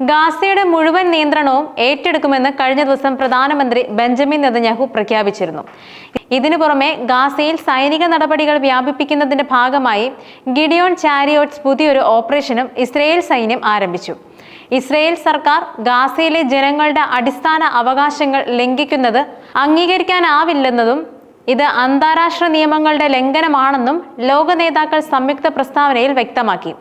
ഗാസയുടെ മുഴുവൻ നിയന്ത്രണവും ഏറ്റെടുക്കുമെന്ന് കഴിഞ്ഞ ദിവസം പ്രധാനമന്ത്രി ബെഞ്ചമിൻ നെതന്യാഹു പ്രഖ്യാപിച്ചിരുന്നു. ഇതിനു പുറമെ ഗാസയിൽ സൈനിക നടപടികൾ വ്യാപിപ്പിക്കുന്നതിന്റെ ഭാഗമായി ഗിഡിയോൺ ചാരിയോട്ട്സ് പുതിയൊരു ഓപ്പറേഷനും ഇസ്രയേൽ സൈന്യം ആരംഭിച്ചു. ഇസ്രയേൽ സർക്കാർ ഗാസയിലെ ജനങ്ങളുടെ അടിസ്ഥാന അവകാശങ്ങൾ ലംഘിക്കുന്നത് അംഗീകരിക്കാനാവില്ലെന്നതും ഇത് അന്താരാഷ്ട്ര നിയമങ്ങളുടെ ലംഘനമാണെന്നും ലോക നേതാക്കൾ സംയുക്ത പ്രസ്താവനയിൽ വ്യക്തമാക്കി.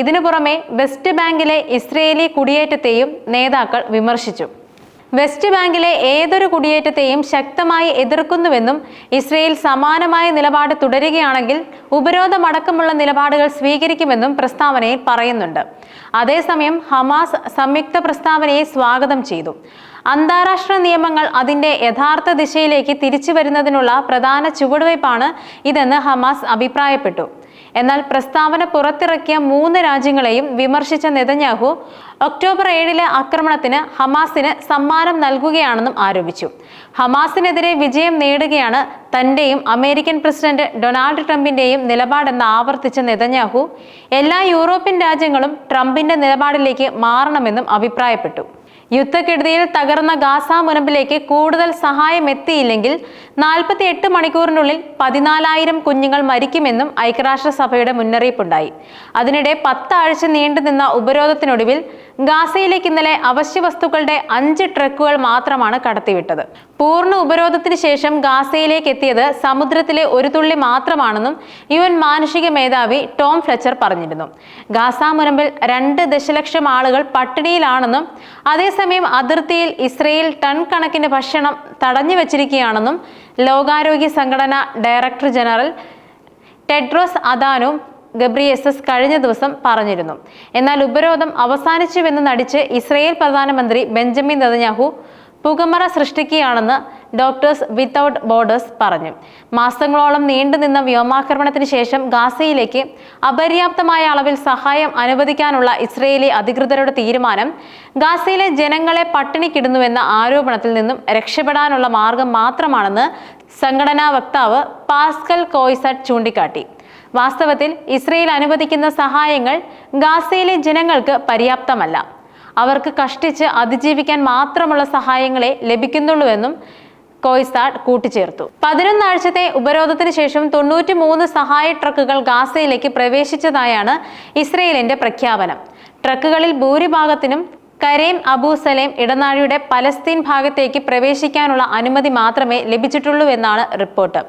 ഇതിനു പുറമെ വെസ്റ്റ് ബാങ്കിലെ ഇസ്രയേലി കുടിയേറ്റത്തെയും നേതാക്കൾ വിമർശിച്ചു. വെസ്റ്റ് ബാങ്കിലെ ഏതൊരു കുടിയേറ്റത്തെയും ശക്തമായി എതിർക്കുന്നുവെന്നും ഇസ്രയേൽ സമാനമായ നിലപാട് തുടരുകയാണെങ്കിൽ ഉപരോധമടക്കമുള്ള നിലപാടുകൾ സ്വീകരിക്കുമെന്നും പ്രസ്താവനയിൽ പറയുന്നുണ്ട്. അതേസമയം ഹമാസ് സംയുക്ത പ്രസ്താവനയെ സ്വാഗതം ചെയ്തു. അന്താരാഷ്ട്ര നിയമങ്ങൾ അതിന്റെ യഥാർത്ഥ ദിശയിലേക്ക് തിരിച്ചു വരുന്നതിനുള്ള പ്രധാന ചുവടുവയ്പാണ് ഇതെന്ന് ഹമാസ് അഭിപ്രായപ്പെട്ടു. എന്നാൽ പ്രസ്താവന പുറത്തിറക്കിയ മൂന്ന് രാജ്യങ്ങളെയും വിമർശിച്ച നെതന്യാഹു ഒക്ടോബർ ഏഴിലെ ആക്രമണത്തിന് ഹമാസിന് സമ്മാനം നൽകുകയാണെന്നും ആരോപിച്ചു. ഹമാസിനെതിരെ വിജയം നേടുകയാണ് തന്റെയും അമേരിക്കൻ പ്രസിഡന്റ് ഡൊണാൾഡ് ട്രംപിന്റെയും നിലപാടെന്ന് ആവർത്തിച്ച നെതന്യാഹു എല്ലാ യൂറോപ്യൻ രാജ്യങ്ങളും ട്രംപിന്റെ നിലപാടിലേക്ക് മാറണമെന്നും അഭിപ്രായപ്പെട്ടു. യുദ്ധക്കെടുതിയിൽ തകർന്ന ഗാസ മുനമ്പിലേക്ക് കൂടുതൽ സഹായം എത്തിയില്ലെങ്കിൽ നാൽപ്പത്തി എട്ട് മണിക്കൂറിനുള്ളിൽ പതിനാലായിരം കുഞ്ഞുങ്ങൾ മരിക്കുമെന്നും ഐക്യരാഷ്ട്രസഭയുടെ മുന്നറിയിപ്പുണ്ടായി. അതിനിടെ പത്താഴ്ച നീണ്ടുനിന്ന ഉപരോധത്തിനൊടുവിൽ ഗാസയിലേക്ക് ഇന്നലെ അവശ്യ വസ്തുക്കളുടെ അഞ്ച് ട്രക്കുകൾ മാത്രമാണ് കടത്തിവിട്ടത്. പൂർണ ഉപരോധത്തിന് ശേഷം ഗാസയിലേക്ക് എത്തിയത് സമുദ്രത്തിലെ ഒരു തുള്ളി മാത്രമാണെന്നും യു എൻ മാനുഷിക മേധാവി ടോം ഫ്ലെച്ചർ പറഞ്ഞിരുന്നു. ഗാസ മുനമ്പിൽ രണ്ട് ദശലക്ഷം ആളുകൾ പട്ടിണിയിലാണെന്നും അതേസമയം അതിർത്തിയിൽ ഇസ്രയേൽ ടൺ കണക്കിന് ഭക്ഷണം തടഞ്ഞു വച്ചിരിക്കുകയാണെന്നും ലോകാരോഗ്യ സംഘടന ഡയറക്ടർ ജനറൽ ടെഡ്രോസ് അദാനും ഗബ്രിയസസ് കഴിഞ്ഞ ദിവസം പറഞ്ഞിരുന്നു. എന്നാൽ ഉപരോധം അവസാനിച്ചുവെന്ന് നടിച്ച് ഇസ്രയേൽ പ്രധാനമന്ത്രി ബെഞ്ചമിൻ നെതന്യാഹു പുകമറ സൃഷ്ടിക്കുകയാണെന്ന് ഡോക്ടേഴ്സ് വിത്തൌട്ട് ബോർഡേഴ്സ് പറഞ്ഞു. മാസങ്ങളോളം നീണ്ടുനിന്ന വ്യോമാക്രമണത്തിന് ശേഷം ഗാസയിലേക്ക് അപര്യാപ്തമായ അളവിൽ സഹായം അനുവദിക്കാനുള്ള ഇസ്രയേലി അധികൃതരുടെ തീരുമാനം ഗാസയിലെ ജനങ്ങളെ പട്ടിണിക്കിടുന്നുവെന്ന ആരോപണത്തിൽ നിന്നും രക്ഷപ്പെടാനുള്ള മാർഗം മാത്രമാണെന്ന് സംഘടനാ വക്താവ് പാസ്കൽ കോയ്സട്ട് ചൂണ്ടിക്കാട്ടി. വാസ്തവത്തിൽ ഇസ്രയേൽ അനുവദിക്കുന്ന സഹായങ്ങൾ ഗാസയിലെ ജനങ്ങൾക്ക് പര്യാപ്തമല്ല. അവർക്ക് കഷ്ടിച്ച് അതിജീവിക്കാൻ മാത്രമുള്ള സഹായങ്ങളെ ലഭിക്കുന്നുള്ളൂവെന്നും കോയ്സാഡ് കൂട്ടിച്ചേർത്തു. പതിനൊന്നാഴ്ചത്തെ ഉപരോധത്തിന് ശേഷം തൊണ്ണൂറ്റി മൂന്ന് സഹായ ട്രക്കുകൾ ഗാസയിലേക്ക് പ്രവേശിച്ചതായാണ് ഇസ്രയേലിന്റെ പ്രഖ്യാപനം. ട്രക്കുകളിൽ ഭൂരിഭാഗത്തിനും കരേം അബൂ സലേം ഇടനാഴിയുടെ പലസ്തീൻ ഭാഗത്തേക്ക് പ്രവേശിക്കാനുള്ള അനുമതി മാത്രമേ ലഭിച്ചിട്ടുള്ളൂ എന്നാണ് റിപ്പോർട്ട്.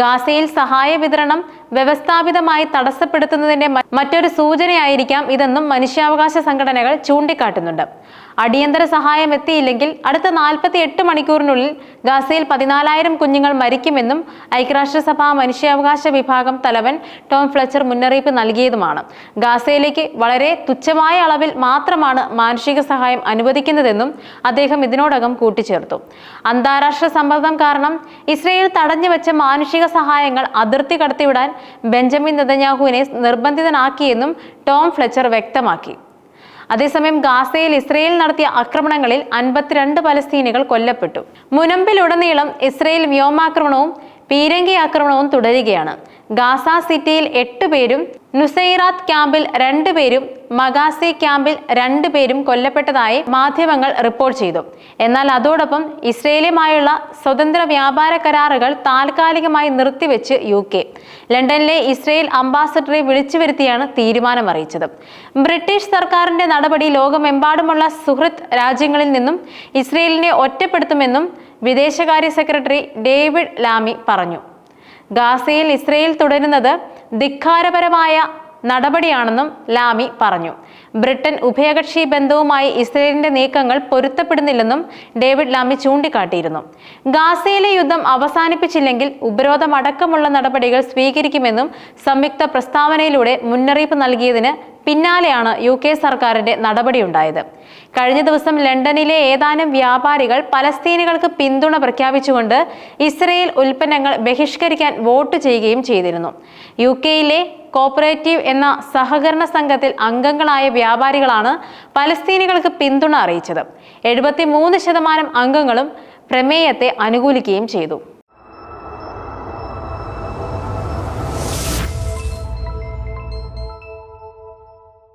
ഗാസയിൽ സഹായ വിതരണം വ്യവസ്ഥാപിതമായി തടസ്സപ്പെടുത്തുന്നതിന്റെ മറ്റൊരു സൂചനയായിരിക്കാം ഇതെന്നും മനുഷ്യാവകാശ സംഘടനകൾ ചൂണ്ടിക്കാട്ടുന്നുണ്ട്. അടിയന്തര സഹായം എത്തിയില്ലെങ്കിൽ അടുത്ത നാൽപ്പത്തി എട്ട് മണിക്കൂറിനുള്ളിൽ ഗാസയിൽ പതിനാലായിരം കുഞ്ഞുങ്ങൾ മരിക്കുമെന്നും ഐക്യരാഷ്ട്രസഭ മനുഷ്യാവകാശ വിഭാഗം തലവൻ ടോം ഫ്ലെച്ചർ മുന്നറിയിപ്പ് നൽകിയതുമാണ്. ഗാസയിലേക്ക് വളരെ തുച്ഛമായ അളവിൽ മാത്രമാണ് മാനുഷിക സഹായം അനുവദിക്കുന്നതെന്നും അദ്ദേഹം ഇതിനോടകം കൂട്ടിച്ചേർത്തു. അന്താരാഷ്ട്ര സമ്മർദ്ദം കാരണം ഇസ്രയേൽ തടഞ്ഞുവെച്ച മാനുഷിക സഹായങ്ങൾ അതിർത്തി കടത്തിവിടാൻ ബെഞ്ചമിൻ നെതന്യാഹുവിനെ നിർബന്ധിതനാക്കിയെന്നും ടോം ഫ്ലെച്ചർ വ്യക്തമാക്കി. അതേസമയം ഗാസയിൽ ഇസ്രയേൽ നടത്തിയ ആക്രമണങ്ങളിൽ അൻപത്തിരണ്ട് പലസ്തീനികൾ കൊല്ലപ്പെട്ടു. മുനമ്പിലുടനീളം ഇസ്രയേൽ വ്യോമാക്രമണവും പീരങ്കി ആക്രമണവും തുടരുകയാണ്. ഗാസ സിറ്റിയിൽ എട്ട് പേരും നുസൈറാത്ത് ക്യാമ്പിൽ രണ്ടുപേരും മഗാസി ക്യാമ്പിൽ രണ്ടുപേരും കൊല്ലപ്പെട്ടതായി മാധ്യമങ്ങൾ റിപ്പോർട്ട് ചെയ്തു. എന്നാൽ അതോടൊപ്പം ഇസ്രയേലുമായുള്ള സ്വതന്ത്ര വ്യാപാര കരാറുകൾ താൽക്കാലികമായി നിർത്തിവെച്ച് യു കെ. ലണ്ടനിലെ ഇസ്രയേൽ അംബാസഡറെ വിളിച്ചു വരുത്തിയാണ് തീരുമാനം അറിയിച്ചത് ബ്രിട്ടീഷ് സർക്കാരിന്റെ നടപടി ലോകമെമ്പാടുമുള്ള സുഹൃത്ത് രാജ്യങ്ങളിൽ നിന്നും ഇസ്രയേലിനെ ഒറ്റപ്പെടുത്തുമെന്നും വിദേശകാര്യ സെക്രട്ടറി ഡേവിഡ് ലാമി പറഞ്ഞു. ഗാസയിൽ ഇസ്രയേൽ തുടരുന്നത് ധിക്കാരപരമായ നടപടിയാണെന്നും ലാമി പറഞ്ഞു. ബ്രിട്ടൻ ഉഭയകക്ഷി ബന്ധവുമായി ഇസ്രയേലിന്റെ നീക്കങ്ങൾ പൊരുത്തപ്പെടുന്നില്ലെന്നും ഡേവിഡ് ലാമി ചൂണ്ടിക്കാട്ടിയിരുന്നു. ഗാസയിലെ യുദ്ധം അവസാനിപ്പിച്ചില്ലെങ്കിൽ ഉപരോധമടക്കമുള്ള നടപടികൾ സ്വീകരിക്കുമെന്നും സംയുക്ത പ്രസ്താവനയിലൂടെ മുന്നറിയിപ്പ് നൽകിയതിന് പിന്നാലെയാണ് യു കെ സർക്കാരിന്റെ നടപടിയുണ്ടായത്. കഴിഞ്ഞ ദിവസം ലണ്ടനിലെ ഏതാനും വ്യാപാരികൾ പലസ്തീനികൾക്ക് പിന്തുണ പ്രഖ്യാപിച്ചുകൊണ്ട് ഇസ്രയേൽ ഉൽപ്പന്നങ്ങൾ ബഹിഷ്കരിക്കാൻ വോട്ട് ചെയ്യുകയും ചെയ്തിരുന്നു. യു കെയിലെ കോപ്പറേറ്റീവ് എന്ന സഹകരണ സംഘത്തിൽ അംഗങ്ങളായ വ്യാപാരികളാണ് പലസ്തീനികൾക്ക് പിന്തുണ അറിയിച്ചത്. എഴുപത്തി ശതമാനം അംഗങ്ങളും പ്രമേയത്തെ അനുകൂലിക്കുകയും ചെയ്തു.